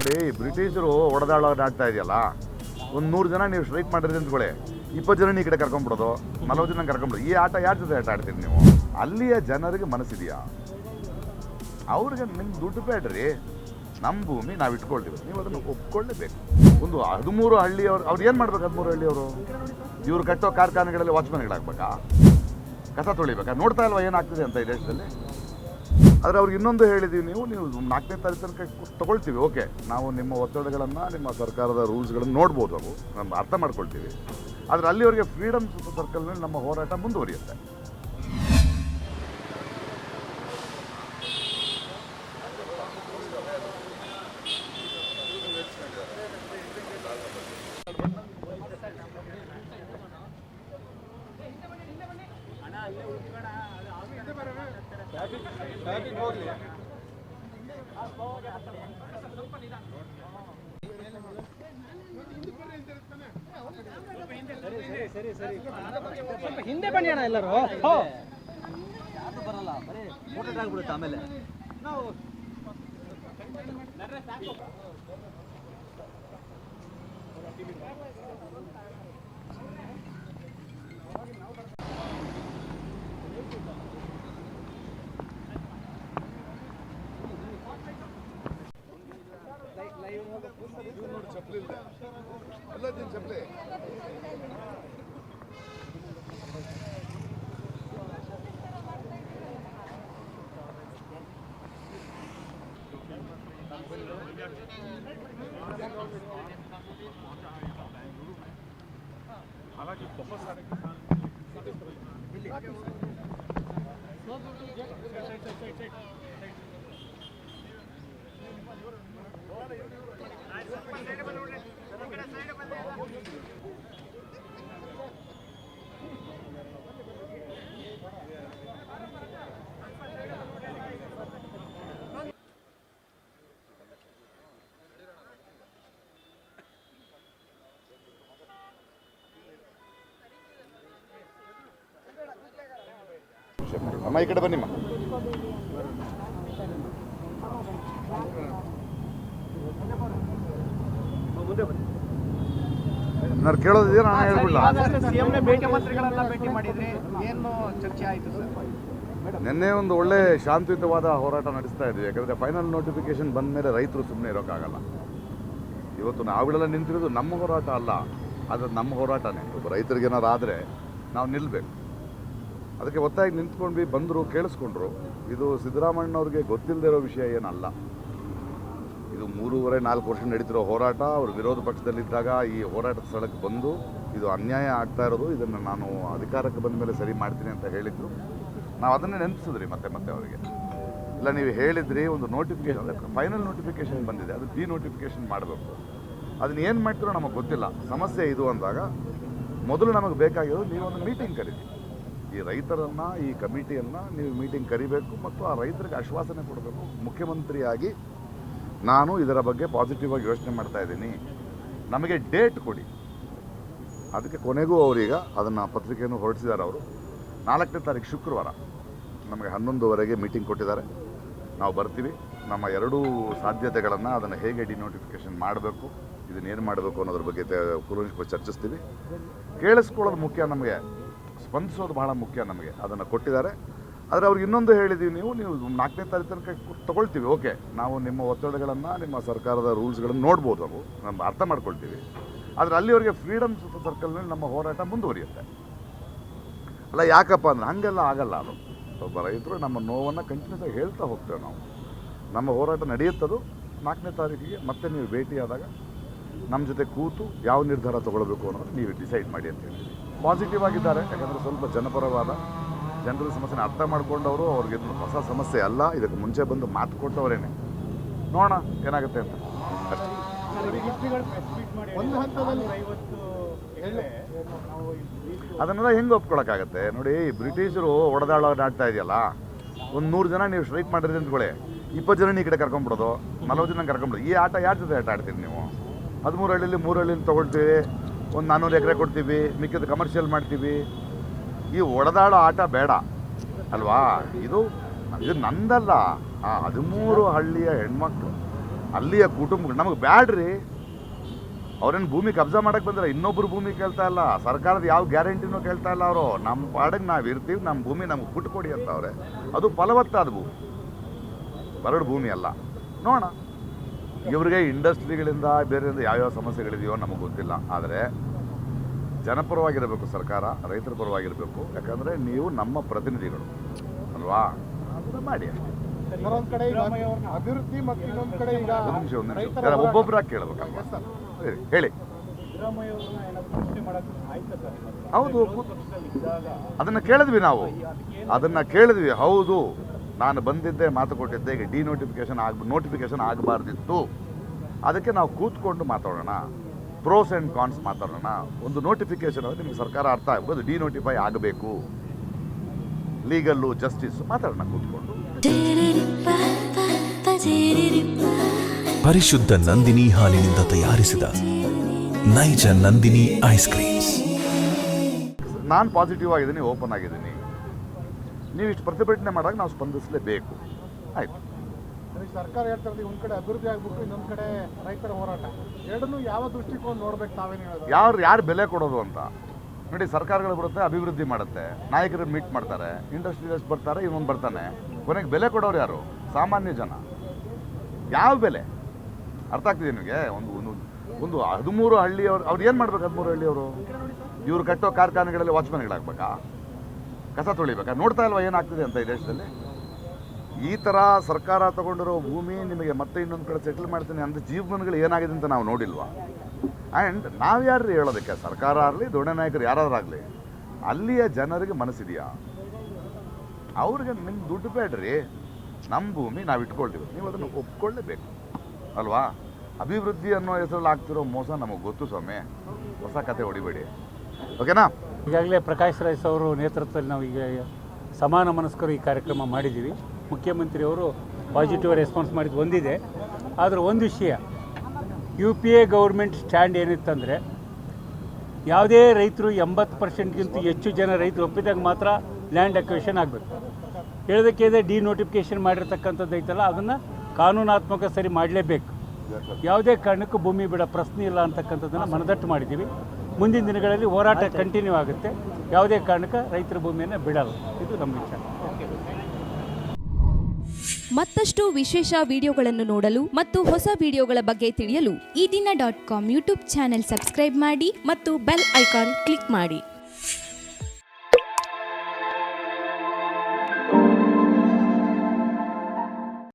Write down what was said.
ನೋಡಿ, ಬ್ರಿಟಿಷರು ಹೊಡೆದಾಳ ಆಡ್ತಾ ಇದೆಯಲ್ಲ, ಒಂದು ನೂರು ಜನ ನೀವು ಸ್ಟ್ರೈಕ್ ಮಾಡಿದ್ರಿ ಅಂದ್ಕೊಳ್ಳಿ ಇಪ್ಪತ್ತು ಜನ ಈ ಕಡೆ ಕರ್ಕೊಂಡ್ಬಿಡೋದು, ನಲವತ್ತು ಜನ ಕರ್ಕೊಂಡ್ಬಿಡೋದು, ಈ ಆಟ ಯಾರ ಜೊತೆ ಆಟ ಆಡ್ತೀರಿ ನೀವು? ಅಲ್ಲಿಯ ಜನರಿಗೆ ಮನಸ್ಸಿದೆಯಾ? ಅವ್ರಿಗೆ ನಿಮ್ಗೆ ದುಡ್ಡು ಬೇಡ್ರಿ ನಮ್ಮ ಭೂಮಿ ನಾವು ಇಟ್ಕೊಳ್ತೀವಿ. ನೀವು ಅದನ್ನು ಒಪ್ಕೊಳ್ಳೇಬೇಕು. ಒಂದು ಹದಿಮೂರು ಹಳ್ಳಿಯವ್ರು, ಅವ್ರು ಏನು ಮಾಡ್ಬೇಕು ಹದಿಮೂರು ಹಳ್ಳಿಯವರು? ಇವ್ರು ಕಟ್ಟೋ ಕಾರ್ಖಾನೆಗಳಲ್ಲಿ ವಾಚ್ಮನ್ಗಳಾಗ್ಬೇಕಾ ಕಸ ತೊಳಿಬೇಕಾ? ನೋಡ್ತಾ ಇಲ್ವಾ ಏನಾಗ್ತದೆ ಅಂತ ಈ ದೇಶದಲ್ಲಿ? ಆದರೆ ಅವ್ರಿಗೆ ಇನ್ನೊಂದು ಹೇಳಿದ್ದೀವಿ ನೀವು ನೀವು ನಾಲ್ಕನೇ ತಾರೀಕು ತನಕ ತಗೊಳ್ತೀವಿ ಓಕೆ ನಾವು ನಿಮ್ಮ ಒತ್ತಡಗಳನ್ನು ನಿಮ್ಮ ಸರ್ಕಾರದ ರೂಲ್ಸ್ಗಳನ್ನು ನೋಡ್ಬೋದು ಅವು ನಮ್ಮ ಅರ್ಥ ಮಾಡ್ಕೊಳ್ತೀವಿ. ಆದರೆ ಅಲ್ಲಿವರೆಗೆ ಫ್ರೀಡಮ್ ಸರ್ಕಲ್ನಲ್ಲಿ ನಮ್ಮ ಹೋರಾಟ ಮುಂದುವರಿಯುತ್ತೆ. ಹಿಂದೆ ಬನ್ನಿ ಅಣ್ಣ ಎಲ್ಲರೂ. ಬರಲ್ಲ ಬರೀ ಫೋಟೋ ಆಗ್ಬಿಡುತ್ತೆ ಆಮೇಲೆ. ಅಮ್ಮ ಈ ಕಡೆ ಬನ್ನಿಮ್ಮ ಮುಂದೆ ಬನ್ನಿ ನಾನು ಕೇಳೋದಿದೆ ನಾನು ಹೇಳ್ಬಿಡ್ಲ ಸಿಎಂನೇ ಭೇಟಿ ಈ ಕಡೆ ಬನ್ನಿಮ್ಮ ಏನು ಚರ್ಚೆ ಆಯಿತು ಸರ್ ನಿನ್ನೆ ಒಂದು ಒಳ್ಳೆ ಶಾಂತಿಯುತವಾದ ಹೋರಾಟ ನಡೆಸ್ತಾ ಇದ್ವಿ. ಯಾಕಂದರೆ ಫೈನಲ್ ನೋಟಿಫಿಕೇಶನ್ ಬಂದ ಮೇಲೆ ರೈತರು ಸುಮ್ಮನೆ ಇರೋಕ್ಕಾಗಲ್ಲ. ಇವತ್ತು ನಾವುಗಳೆಲ್ಲ ನಿಂತಿರೋದು ನಮ್ಮ ಹೋರಾಟ ಅಲ್ಲ. ಆದರೆ ನಮ್ಮ ಹೋರಾಟನೇ. ಒಬ್ಬ ರೈತರಿಗೆ ಏನಾರು ಆದರೆ ನಾವು ನಿಲ್ಲಬೇಕು ಅದಕ್ಕೆ ಒತ್ತಾಗಿ ನಿಂತ್ಕೊಂಡ್ವಿ, ಬಂದರು, ಕೇಳಿಸ್ಕೊಂಡ್ರು. ಇದು ಸಿದ್ದರಾಮಣ್ಣವ್ರಿಗೆ ಗೊತ್ತಿಲ್ಲದೆ ಇರೋ ವಿಷಯ ಏನಲ್ಲ. ಇದು ಮೂರುವರೆ, ನಾಲ್ಕು ವರ್ಷ ನಡೀತಿರೋ ಹೋರಾಟ. ಅವರು ವಿರೋಧ ಪಕ್ಷದಲ್ಲಿದ್ದಾಗ ಈ ಹೋರಾಟದ ಸ್ಥಳಕ್ಕೆ ಬಂದು ಇದು ಅನ್ಯಾಯ ಆಗ್ತಾ ಇರೋದು. ಇದನ್ನು ನಾನು ಅಧಿಕಾರಕ್ಕೆ ಬಂದ ಮೇಲೆ ಸರಿ ಮಾಡ್ತೀನಿ ಅಂತ ಹೇಳಿದ್ರು. ನಾವು ಅದನ್ನೇ ನೆನಪಿಸಿದ್ರಿ ಮತ್ತೆ ಮತ್ತೆ ಅವರಿಗೆ. ಇಲ್ಲ, ನೀವು ಹೇಳಿದ್ರಿ, ಒಂದು ನೋಟಿಫಿಕೇಶನ್ ಫೈನಲ್ ನೋಟಿಫಿಕೇಶನ್ ಬಂದಿದೆ. ಅದು ಡಿ ನೋಟಿಫಿಕೇಶನ್ ಮಾಡಬೇಕು. ಅದನ್ನ ಏನು ಮಾಡ್ತಿರೋ ನಮಗೆ ಗೊತ್ತಿಲ್ಲ. ಸಮಸ್ಯೆ ಇದು ಅಂದಾಗ, ಮೊದಲು ನಮಗೆ ಬೇಕಾಗಿರೋದು ನೀವು ಒಂದು ಮೀಟಿಂಗ್ ಕರೀರಿ. ಈ ರೈತರನ್ನು, ಈ ಕಮಿಟಿಯನ್ನು ನೀವು ಮೀಟಿಂಗ್ ಕರಿಬೇಕು ಮತ್ತು ಆ ರೈತರಿಗೆ ಆಶ್ವಾಸನೆ ಕೊಡಬೇಕು. ಮುಖ್ಯಮಂತ್ರಿಯಾಗಿ ನಾನು ಇದರ ಬಗ್ಗೆ ಪಾಸಿಟಿವ್ ಆಗಿ ಯೋಚನೆ ಮಾಡ್ತಾ ಇದ್ದೀನಿ. ನಮಗೆ ಡೇಟ್ ಕೊಡಿ. ಅದಕ್ಕೆ ಕೊನೆಗೂ ಅವರೀಗ ಅದನ್ನು ಪತ್ರಿಕೆಯನ್ನು ಹೊರಡಿಸಿದ್ದಾರೆ ಅವರು. ನಾಲ್ಕನೇ ತಾರೀಕು ಶುಕ್ರವಾರ ನಮಗೆ ಹನ್ನೊಂದುವರೆಗೆ ಮೀಟಿಂಗ್ ಕೊಟ್ಟಿದ್ದಾರೆ. ನಾವು ಬರ್ತೀವಿ. ನಮ್ಮ ಎರಡೂ ಸಾಧ್ಯತೆಗಳನ್ನು ಅದನ್ನು ಹೇಗೆ ಡಿನೋಟಿಫಿಕೇಶನ್ ಮಾಡಬೇಕು, ಇದನ್ನೇನು ಮಾಡಬೇಕು ಅನ್ನೋದ್ರ ಬಗ್ಗೆ ಕೂಲಂಕಷವಾಗಿ ಚರ್ಚಿಸ್ತೀವಿ. ಕೇಳಿಸ್ಕೊಳ್ಳೋದು ಮುಖ್ಯ ನಮಗೆ. ಸ್ಪಂದಿಸೋದು ಬಹಳ ಮುಖ್ಯ ನಮಗೆ, ಅದನ್ನು ಕೊಟ್ಟಿದ್ದಾರೆ. ಆದರೆ ಅವ್ರಿಗೆ ಇನ್ನೊಂದು ಹೇಳಿದ್ದೀವಿ ನೀವು ನೀವು ನಾಲ್ಕನೇ ತಾರೀಕು ತನಕ ತಗೊಳ್ತೀವಿ, ಓಕೆ. ನಾವು ನಿಮ್ಮ ಒತ್ತಡಗಳನ್ನು, ನಿಮ್ಮ ಸರ್ಕಾರದ ರೂಲ್ಸ್ಗಳನ್ನು ನೋಡ್ಬೋದು ಅವು ನಮ್ಮ ಅರ್ಥ ಮಾಡ್ಕೊಳ್ತೀವಿ. ಆದರೆ ಅಲ್ಲಿವರೆಗೆ ಫ್ರೀಡಮ್ ಸರ್ಕಲ್ನಲ್ಲಿ ನಮ್ಮ ಹೋರಾಟ ಮುಂದುವರಿಯುತ್ತೆ. ಅಲ್ಲ, ಯಾಕಪ್ಪ ಅಂದ್ರೆ ಹಾಗೆಲ್ಲ ಆಗಲ್ಲ ಅದು. ಒಬ್ಬ ರೈತರು ನಮ್ಮ ನೋವನ್ನು ಕಂಟಿನ್ಯೂಸ್ ಆಗಿ ಹೇಳ್ತಾ ಹೋಗ್ತೇವೆ ನಾವು. ನಮ್ಮ ಹೋರಾಟ ನಡೆಯುತ್ತದು ನಾಲ್ಕನೇ ತಾರೀಕಿಗೆ ಮತ್ತೆ ನೀವು ಭೇಟಿಯಾದಾಗ ನಮ್ಮ ಜೊತೆ ಕೂತು ಯಾವ ನಿರ್ಧಾರ ತೊಗೊಳ್ಬೇಕು ಅನ್ನೋದು ನೀವು ಡಿಸೈಡ್ ಮಾಡಿ ಅಂತ ಹೇಳಿ ಪಾಸಿಟಿವ್ ಆಗಿದ್ದಾರೆ ಯಾಕಂದರೆ ಸ್ವಲ್ಪ ಜನಪರವಾದ ಜನರ ಸಮಸ್ಯೆನ ಅರ್ಥ ಮಾಡ್ಕೊಂಡವರು ಅವ್ರಿಗೆ ಹೊಸ ಸಮಸ್ಯೆ ಅಲ್ಲ ಇದಕ್ಕೆ ಮುಂಚೆ ಬಂದು ಮಾತು ಕೊಟ್ಟವರೇನೆ. ನೋಡೋಣ ಏನಾಗುತ್ತೆ ಅಂತ. ಅಷ್ಟೇ ಅದನ್ನೆಲ್ಲ ಹೆಂಗೆ ಒಪ್ಕೊಳಕ್ಕಾಗತ್ತೆ? ನೋಡಿ ಬ್ರಿಟಿಷರು ಒಡೆದಾಳ ಆಡ್ತಾ ಇದೆಯಲ್ಲ ಒಂದು ನೂರು ಜನ ನೀವು ಸ್ಟ್ರೈಕ್ ಮಾಡಿರಿ ಅಂದ್ಕೊಳ್ಳಿ. ಇಪ್ಪತ್ತು ಜನ ನೀ ಕಡೆ ಕರ್ಕೊಂಡ್ಬಿಡೋದು ನಲವತ್ತು ಜನ ಕರ್ಕೊಂಡ್ಬಿಡೋದು. ಈ ಆಟ ಯಾರ ಜೊತೆ ಆಟ ಆಡ್ತೀರಿ ನೀವು? ಹದಿಮೂರು ಹಳ್ಳಿಲಿ ಮೂರು ಹಳ್ಳಿಲಿ ತೊಗೊಳ್ತೀವಿ. ಒಂದು ನಾನ್ನೂರು ಎಕರೆ ಕೊಡ್ತೀವಿ. ಮಿಕ್ಕಿದ ಕಮರ್ಷಿಯಲ್ ಮಾಡ್ತೀವಿ. ಈ ಒಡೆದಾಡೋ ಆಟ ಬೇಡ. ಅಲ್ವಾ? ಇದು ಇದು ನಂದಲ್ಲ. ಆ ಹದಿಮೂರು ಹಳ್ಳಿಯ ಹೆಣ್ಮಕ್ಳು, ಅಲ್ಲಿಯ ಕುಟುಂಬಗಳು. ನಮಗೆ ಬ್ಯಾಡ್ರಿ. ಅವ್ರೇನು ಭೂಮಿ ಕಬ್ಜಾ ಮಾಡಕ್ಕೆ ಬಂದ್ರೆ ಇನ್ನೊಬ್ರು ಭೂಮಿ ಕೇಳ್ತಾ ಇಲ್ಲ. ಸರ್ಕಾರದ ಯಾವ ಗ್ಯಾರಂಟಿನೂ ಕೇಳ್ತಾ ಇಲ್ಲ ಅವರು. ನಮ್ಮ ಪಾಡಿಗೆ ನಾವು ಇರ್ತೀವಿ. ನಮ್ಮ ಭೂಮಿ ನಮ್ಗೆ ಬಿಟ್ಟು ಕೊಡಿ ಅಂತ ಅವ್ರೆ. ಅದು ಫಲವತ್ತಾದ ಭೂಮಿ. ಬರಡು ಭೂಮಿ ಅಲ್ಲ. ನೋಡೋಣ. ಇವ್ರಿಗೆ ಇಂಡಸ್ಟ್ರಿಗಳಿಂದ ಬೇರೆಯಿಂದ ಯಾವ್ಯಾವ ಸಮಸ್ಯೆಗಳಿದೆಯೋ ನಮಗೆ ಗೊತ್ತಿಲ್ಲ. ಆದರೆ ಜನಪರವಾಗಿರಬೇಕು ಸರ್ಕಾರ ರೈತರ ಪರವಾಗಿರಬೇಕು. ಯಾಕಂದರೆ ನೀವು ನಮ್ಮ ಪ್ರತಿನಿಧಿಗಳು. ಅಲ್ವಾ? ಅದನ್ನ ಮಾಡಿ ಅಷ್ಟೇ. ಅಭಿವೃದ್ಧಿ ಮತ್ತು ಇನ್ನೊಂದು ಕಡೆ ಈಗ ಒಂದು ನಿಮಿಷ ಒಂದು ನಿಮಿಷ. ರೈತರ ಯಾರು ಹೋರಾಟ- ಒಬ್ಬೊಬ್ಬರಾಗಿ ಕೇಳಬೇಕಲ್ವಾ ಹೇಳಿ, ಹೇಳಿ. ಹೌದು ಅದನ್ನ ಕೇಳಿದ್ವಿ ನಾವು. ಅದನ್ನ ಕೇಳಿದ್ವಿ ಹೌದು. ನಾನು ಬಂದಿದ್ದೆ ಮಾತು ಕೊಟ್ಟಿದ್ದೆ ಈಗ ಡಿ ನೋಟಿಫಿಕೇಶನ್ ಆಗ ನೋಟಿಫಿಕೇಶನ್ ಆಗಬಾರ್ದಿತ್ತು. ಅದಕ್ಕೆ ನಾವು ಕೂತ್ಕೊಂಡು ಮಾತಾಡೋಣ. ಪ್ರೋಸ್ ಆ್ಯಂಡ್ ಕಾನ್ಸ್ ಮಾತಾಡೋಣ. ಒಂದು ನೋಟಿಫಿಕೇಶನ್ ಅಂದರೆ ನಿಮಗೆ ಸರ್ಕಾರ ಅರ್ಥ ಆಗ್ಬೋದು ಡಿ ನೋಟಿಫೈ ಆಗಬೇಕು. ಲೀಗಲ್ಲು ಜಸ್ಟಿಸ್ ಮಾತಾಡೋಣ ಕೂತ್ಕೊಂಡು. ಪರಿಶುದ್ಧ ನಂದಿನಿ ಹಾಲಿನಿಂದ ತಯಾರಿಸಿದ ನೈಜ ನಂದಿನಿ ಐಸ್ ಕ್ರೀಮ್ಸ್. ನಾನು ಪಾಸಿಟಿವ್ ಆಗಿದ್ದೀನಿ ಓಪನ್ ಆಗಿದ್ದೀನಿ. ನೀವು ಇಷ್ಟು ಪ್ರತಿಭಟನೆ ಮಾಡಾಗ ನಾವು ಸ್ಪಂದಿಸಲೇಬೇಕು. ಆಯಿತು. ಸರ್ಕಾರ ಹೇಳ್ತಾ ಇರೋದು ಒಂದ್ ಕಡೆ ಅಭಿವೃದ್ಧಿ ಆಗ್ಬೇಕು ಇನ್ನೊಂದ್ ಕಡೆ ರೈತರ ಹೋರಾಟ. ಎರಡನ್ನೂ ಯಾವ ದೃಷ್ಟಿಕೋನ ನೋಡ್ಬೇಕು ತಾವೇನು ಹೇಳೋದು? ಯಾರು ಯಾರು ಬೆಲೆ ಕೊಡೋದು ಅಂತ? ನೋಡಿ ಸರ್ಕಾರಗಳು ಬರುತ್ತೆ ಅಭಿವೃದ್ಧಿ ಮಾಡುತ್ತೆ. ನಾಯಕರು ಮೀಟ್ ಮಾಡ್ತಾರೆ ಇಂಡಸ್ಟ್ರಿಯಲಿಸ್ಟ್ ಬರ್ತಾರೆ ಇವನು ಬರ್ತಾನೆ. ಕೊನೆಗೆ ಬೆಲೆ ಕೊಡೋರು ಯಾರು? ಸಾಮಾನ್ಯ ಜನ. ಯಾವ ಬೆಲೆ? ಅರ್ಥ ಆಗ್ತಿದೆ ನಿಮಗೆ? ಒಂದು ಒಂದು ಒಂದು ಹದಿಮೂರು ಹಳ್ಳಿಯವರು ಅವ್ರು ಏನು ಮಾಡ್ಬೇಕು ಹದಿಮೂರು ಹಳ್ಳಿಯವರು? ಇವರು ಕಟ್ಟೋ ಕಾರ್ಖಾನೆಗಳಲ್ಲಿ ವಾಚ್ಮನ್ಗಳಾಗ್ಬೇಕಾ ಕಸ ತೊಳಿಬೇಕಾ? ನೋಡ್ತಾ ಇಲ್ವಾ ಏನಾಗ್ತಿದೆ ಅಂತ ಈ ದೇಶದಲ್ಲಿ? ಈ ಥರ ಸರ್ಕಾರ ತಗೊಂಡಿರೋ ಭೂಮಿ ನಿಮಗೆ ಮತ್ತೆ ಇನ್ನೊಂದು ಕಡೆ ಸೆಟ್ಲ್ ಮಾಡ್ತೀನಿ ಅಂದರೆ ಜೀವನಗಳು ಏನಾಗಿದೆ ಅಂತ ನಾವು ನೋಡಿಲ್ವಾ? ಆ್ಯಂಡ್ ನಾವು ಯಾರು ಹೇಳೋದಕ್ಕೆ? ಸರ್ಕಾರ ಆಗಲಿ, ದೊಡ್ಡ ನಾಯಕರು ಯಾರಾದ್ರೂ ಆಗಲಿ, ಅಲ್ಲಿಯ ಜನರಿಗೆ ಮನಸ್ಸಿದೆಯಾ? ಅವ್ರಿಗೆ ನಿಮ್ಮ ದುಡ್ಡು ಬೇಡ್ರಿ. ನಮ್ಮ ಭೂಮಿ ನಾವು ಇಟ್ಕೊಳ್ತೀವಿ. ನೀವು ಅದನ್ನು ಒಪ್ಕೊಳ್ಳೇಬೇಕು. ಅಲ್ವಾ? ಅಭಿವೃದ್ಧಿ ಅನ್ನೋ ಹೆಸರಲ್ಲಿ ಆಗ್ತಿರೋ ಮೋಸ ನಮಗೆ ಗೊತ್ತು ಸ್ವಾಮಿ. ಹೊಸ ಕತೆ ಹೊಡಿಬೇಡಿ. ಓಕೆನಾ ಈಗಾಗಲೇ ಪ್ರಕಾಶ್ ರೈಸ್ ಅವರು ನೇತೃತ್ವದಲ್ಲಿ ನಾವು ಈಗ ಸಮಾನ ಮನಸ್ಕರು ಈ ಕಾರ್ಯಕ್ರಮ ಮಾಡಿದ್ದೀವಿ. ಮುಖ್ಯಮಂತ್ರಿಯವರು ಪಾಸಿಟಿವ್ ರೆಸ್ಪಾನ್ಸ್ ಮಾಡಿದ್ದು ಒಂದಿದೆ. ಆದರೆ ಒಂದು ವಿಷಯ U P A government stand ಏನಿತ್ತಂದರೆ ಯಾವುದೇ ರೈತರು ಎಂಬತ್ತು ಪರ್ಸೆಂಟ್ಗಿಂತ ಹೆಚ್ಚು ಜನ ರೈತರು ಒಪ್ಪಿದಾಗ ಮಾತ್ರ ಲ್ಯಾಂಡ್ ಅಕ್ವೇಷನ್ ಆಗಬೇಕು. ಹೇಳೋದಕ್ಕೆ ಡಿ ನೋಟಿಫಿಕೇಷನ್ ಮಾಡಿರ್ತಕ್ಕಂಥದ್ದು ಐತಲ್ಲ, ಅದನ್ನು ಕಾನೂನಾತ್ಮಕ ಸರಿ ಮಾಡಲೇಬೇಕು. ಯಾವುದೇ ಕಾರಣಕ್ಕೂ ಭೂಮಿ ಬಿಡೋ ಪ್ರಶ್ನೆ ಇಲ್ಲ ಅಂತಕ್ಕಂಥದ್ದನ್ನು ಮನದಟ್ಟು ಮಾಡಿದ್ದೀವಿ. ಮುಂದಿನ ದಿನಗಳಲ್ಲಿ ಹೋರಾಟ ಕಂಟಿನ್ಯೂ ಆಗುತ್ತೆ. ಯಾವುದೇ ಕಾರಣಕ್ಕೆ ರೈತರ ಭೂಮಿಯನ್ನು ಬಿಡಲ್ಲ. ಇದು ನಮ್ಮ ವಿಚಾರ. ಮತ್ತಷ್ಟು ವಿಶೇಷ ವಿಡಿಯೋಗಳನ್ನು ನೋಡಲು ಮತ್ತು ಹೊಸ ವಿಡಿಯೋಗಳ ಬಗ್ಗೆ ತಿಳಿಯಲು ಈ ದಿನ dot com YouTube channel subscribe ಮಾಡಿ ಮತ್ತು ಬೆಲ್ ಐಕಾನ್ ಕ್ಲಿಕ್ ಮಾಡಿ.